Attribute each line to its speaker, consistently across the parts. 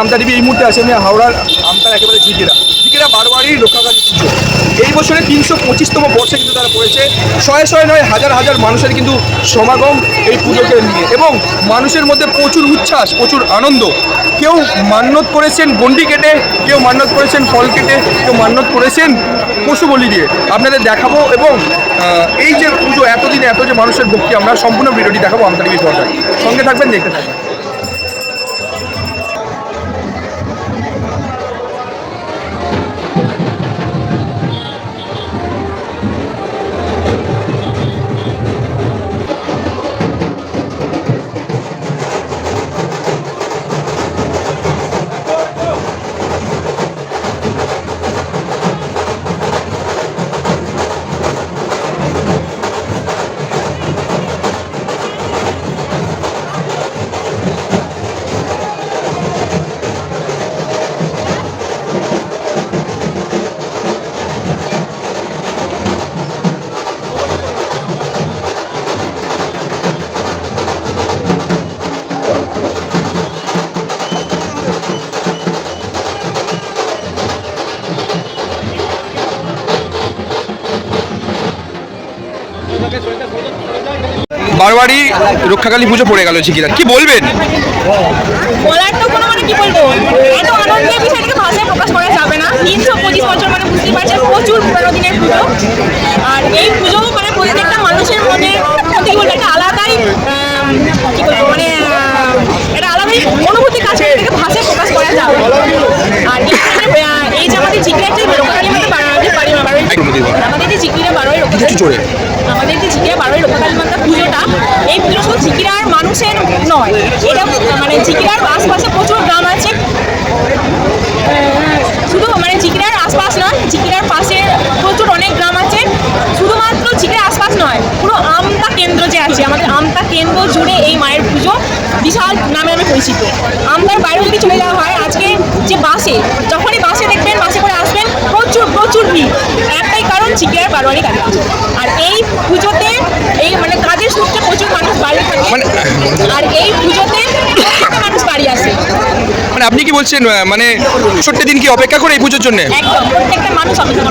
Speaker 1: আমতা TV এই মুহূর্তে আছে আমি হাওড়ার আমতার একেবারে ঝিকেরা ঝিকেরা বারবারই রক্ষাকালী পুজো। এই বছরে তিনশো পঁচিশতম বর্ষে কিন্তু তারা পড়েছে। শয়ে শয়ে নয়, হাজার হাজার মানুষের কিন্তু সমাগম এই পুজোকে নিয়ে। এবং মানুষের মধ্যে প্রচুর উচ্ছ্বাস, প্রচুর আনন্দ। কেউ মান্যত করেছেন গন্ডি কেটে, কেউ মান্যত করেছেন ফল কেটে, কেউ মান্যত করেছেন পশু বলি দিয়ে। আপনাদের দেখাবো এবং এই যে পুজো এতদিনে এত যে মানুষের ভক্তি, আমরা সম্পূর্ণ ভিডিওটি দেখাবো টিভি পর্দায়। সঙ্গে থাকবেন, দেখতে থাকবেন। বারবারই রক্ষাকালী পুজো পড়ে গেল ঝিকিরা কি বলবেন?
Speaker 2: বলার তো কোনো মানে কি বলব? এত আনন্দের বিষয়টাকে ভাষায় প্রকাশ করা যাবে না। তিনশো পঁচিশ বছর মানে বুঝতে পারছেন প্রচুর পুরোনো দিনের পুজো। আর এই পুজো মানে প্রত্যেকটা মানুষের মনে কি বলব একটা আলাদাই কি বলব মানে একটা আলাদাই অনুভূতি কাজ করে এটাকে ভাষায় প্রকাশ করা যাবে। আর এই যে আমাদের যে রক্ষাকালী মাতা আমাদের যে বারোই
Speaker 1: জোরে।
Speaker 2: আমাদের যে ঝিকিরা বারোই রক্ষাকালী মাতা পুজোটা এই পুজো শুধু মানুষের নয়। এটা মানে ঝিকিরার আশপাশে প্রচুর গ্রাম আছে। শুধু মানে ঝিকিরার আশপাশ নয় ঝিকিরার পাশে প্রচুর অনেক গ্রাম আছে। শুধুমাত্র ঝিকিরার আশপাশ নয়, পুরো আমতা কেন্দ্র যে আছে, আমাদের আমতা কেন্দ্র জুড়ে এই মায়ের পুজো বিশাল নামে আমি পরিচিত। আমতার বাইরে যদি চলে যাওয়া হয়, আজকে যে বাসে, যখনই বাসে দেখবেন, বাসে করে আসবেন, প্রচুর প্রচুর ভিড়। কারণ ঝিকিরার বারোয়ারি কালী পুজো। আর এই পুজোতে এই মানে কাজের সূত্রে প্রচুর মানুষ বাড়ি থাকে।
Speaker 1: মানে-
Speaker 2: আর এই পুজোতে মানুষ বাড়ি আসে।
Speaker 1: মানে আপনি কি বলছেন মানে ছোট্ট দিন কি অপেক্ষা করে এই পুজোর জন্য?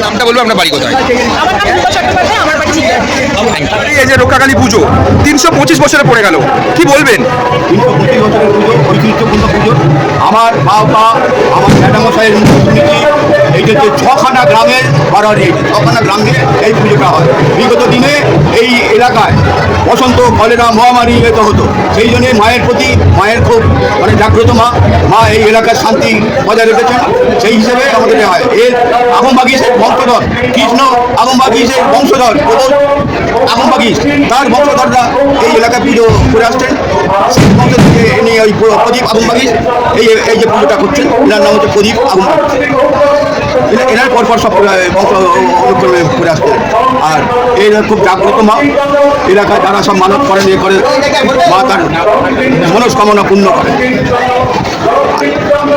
Speaker 1: নামটা বলব আপনার বাড়ি কোথায়?
Speaker 2: আমার নাম রূপা আমার বাড়ি ঝিকিরা
Speaker 1: এই যে রক্ষাকালী পুজো তিনশো পঁচিশ বছরে পড়ে গেল কি বলবেন?
Speaker 3: তিনশো পঁচিশ বছরের পুজো ঐতিহ্যপূর্ণ পুজো। আমার বাবা আমার ম্যাডামশাইয়ের এইটা যে ছখানা গ্রামের ছখানা গ্রামে এই পুজোটা হয়। বিগত দিনে এই এলাকায় বসন্ত, কলেরা, মহামারী এত হতো সেই জন্যে মায়ের প্রতি মায়ের খুব মানে জাগ্রত মা। মা এই এলাকার শান্তি বজায় রেখেছেন। সেই হিসেবে আমাদের হয়। এর আগমবাগিসের বংশধর কৃষ্ণ আগমবাগিসের বংশধর আগমবাগিস তার বংশধররা এই এলাকায় পুজো করে আসছেন। সেই বংশ থেকে ওই প্রদীপ আগমবাগিস এই এই যে পুজোটা করছেন এনার নাম হচ্ছে প্রদীপ আগমবাগিস এরা- পরপর সব অনুক্রমে ঘুরে আসতেন আর এরা খুব জাগ্রত মা। এলাকায় যারা সব মানত করেন এ করে, মা তার মনস্কামনা পূর্ণ করেন।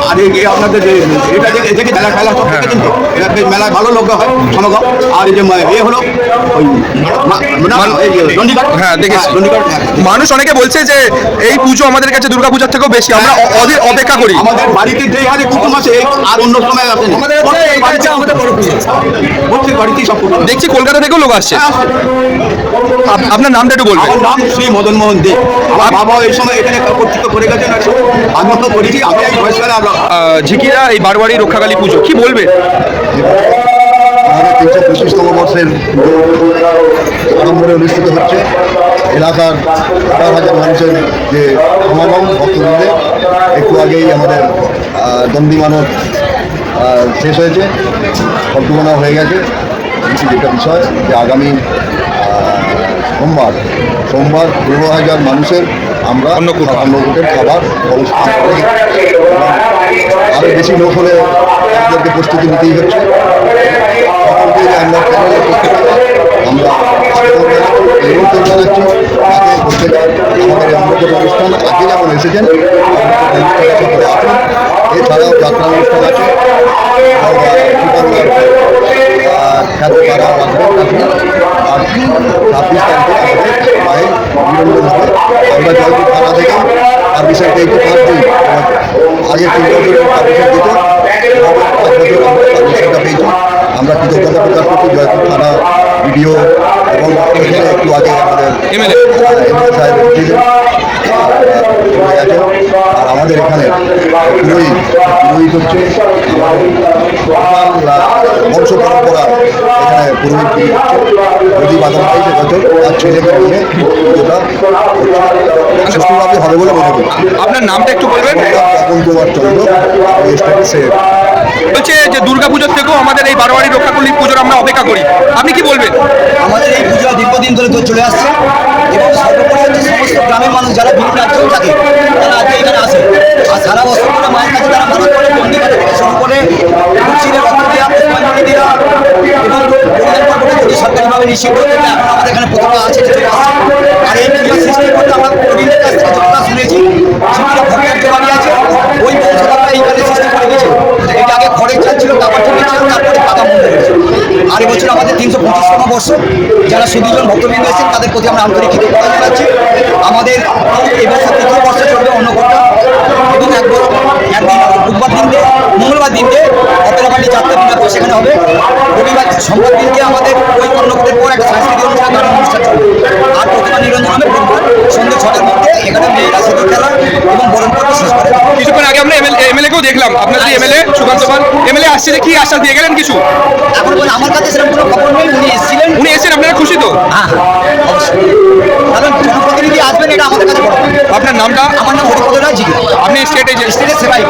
Speaker 3: আর এই আপনাদের যে এটা দেখে দেখে মেলা খেলা? সব দেখেছেন তো এটা বেশ মেলায় ভালো লোক হয় সমাগম। আর এই যে এ হলো ওই যে
Speaker 1: হ্যাঁ, দেখেছি।
Speaker 3: হ্যাঁ।
Speaker 1: মানুষ অনেকে বলছে যে এই পুজো আমাদের কাছে দুর্গাপূজার থেকেও বেশি আমরা অধীর অপেক্ষা করি।
Speaker 3: আমাদের বাড়িতে যে হারে কুটুম আছে আর অন্য সময় আসেন। আমাদের আমাদের বড় পুজো। প্রত্যেক বাড়িতেই সব
Speaker 1: দেখছি কলকাতা থেকেও লোক আসছে।
Speaker 3: হ্যাঁ, আসছে।
Speaker 1: আপ- আপনার নামটা একটু বলবেন।
Speaker 3: নাম শ্রী মদন মোহন দে। আমার বাবা এই সময় এখানে কর্তৃত্ব করে গেছেন আমিও তো করেছি।
Speaker 1: ঝিকিরা এই বারবাড়ি রক্ষাকালী পুজো কি
Speaker 4: বলবে? তিনশো পঁচিশতম বর্ষের আড়ম্বরে অনুষ্ঠিত হচ্ছে। এলাকার হাজার হাজার মানুষের যে সমাগম ভক্তবৃন্দে একটু আগেই আমাদের মানত আহ, শেষ হয়েছে। সম্পূর্ণ হয়ে গেছে। যেটা বিষয় যে আগামী সোমবার সোমবার পনেরো হাজার মানুষের আমরা
Speaker 1: অন্নকূট।
Speaker 4: অন্নকূটের খাবার আরও বেশি লোক হলে আমাদেরকে প্রস্তুতি নিতেই হচ্ছে। সকলকে আমরা চ্যানেলের পক্ষ আমরা নিমন্ত্রণ জানাচ্ছি যাতে প্রত্যেক আমাদের এই অন্নকূট অনুষ্ঠান আগে যেমন এসেছেন সকলে আসুন এছাড়াও যাত্রা অনুষ্ঠান আছে। আমরা তারা আসবেন আর ছাব্বিশ তারিখে আমাদের মায়ের বিরোধন হবে আমরা জয়পুর থানা থেকে বিষয়টা একটু পাঁচ দিন আগে তিন বছর পারমিশন দিত পাঁচ বছর আমরা পারমিশনটা পেয়েছি আমরা কৃতজ্ঞতা প্রকাশ করছি জয়পুর থানা ভিডিও এবং একটু আগে আমাদের এমএলএ সাহেব এসেছিলেন। চলে গেছেন। আর আমাদের এখানে পুরোহিত পুরোহিত হচ্ছে বংশ পরম্পরা। এখানে পুরোহিত পুরোহিত হচ্ছে যদি বাদল বছর তার ছেলেকে নিয়ে পুজোটা সুষ্ঠুভাবে হবে বলে মনে করি
Speaker 1: আপনার নামটা একটু বলবেন?
Speaker 4: কুমার চন্দ্র স্টেট সে
Speaker 1: বলছে যে দুর্গা পুজোর থেকেও আমাদের এই বারোয়ারি রক্ষাকল্লি পুজোর আমরা অপেক্ষা করি। আপনি কি বলবেন?
Speaker 5: আমাদের এই পুজো দীর্ঘদিন ধরে তো চলে আসছে এবং সর্বোপরি হচ্ছে সমস্ত গ্রামের মানুষ যারা বিভিন্ন রাজ্যেও থাকে, তারা আজকে এখানে আসে। আর সারা বছর ধরে মায়ের কাছে তারা মানত করে পঞ্জিকা থেকে শুরু করে দেওয়া এবং পরিধান পর্বটা যদি সরকারিভাবে হতে এখন আমাদের এখানে প্রতিমা আছে যে চলে আসছে আর এই পুজো সৃষ্টি করতে আমরা প্রবীণদের কাছ থেকে যতটা শুনেছি সেখানে ভোটের যে বাড়ি আছে ওই বংশধররা এইখানে সৃষ্টি করে দিয়েছে এটা আগে খড়ের চাল ছিল তারপর থেকে ছিল তারপরে পাকা মন্দির হয়েছে আর এবছর আমাদের তিনশো পঁচিশতম বর্ষ যারা সুবিধা ভক্তবৃন্দ এসেছেন তাদের প্রতি আমরা আন্তরিক কৃতজ্ঞতা জানাচ্ছি। আমাদের এবছর তৃতীয় বর্ষে চলবে অন্নকর্তা এবং একবার একদিন বুধবার দিনকে, মঙ্গলবার দিনকে অতলাবাটি যাত্রা বিভাগ সেখানে হবে। রবিবার সোমবার দিনকে আমাদের এবং করে
Speaker 1: কিছুক্ষণ আগে আমরা এমএলএ কেও দেখলাম। আপনাদের এমএলএ সুকান্ত পাল এমএলএ আসছে যে কি আশ্বাস দিয়ে গেলেন কিছু?
Speaker 5: এখন আমার কাছে সেরকম কোনো খবর নেই উনি এসেছিলেন।
Speaker 1: উনি এসেছেন আপনারা খুশি তো?
Speaker 5: হ্যাঁ অবশ্যই। কারণ জনপ্রতিনিধি আসবেন এটা আমাদের কাছে বড়
Speaker 1: আপনার নামটা?
Speaker 5: আমার নাম হরিপদ রায়
Speaker 1: আপনি স্টেটে
Speaker 5: স্টেটে সেবাই।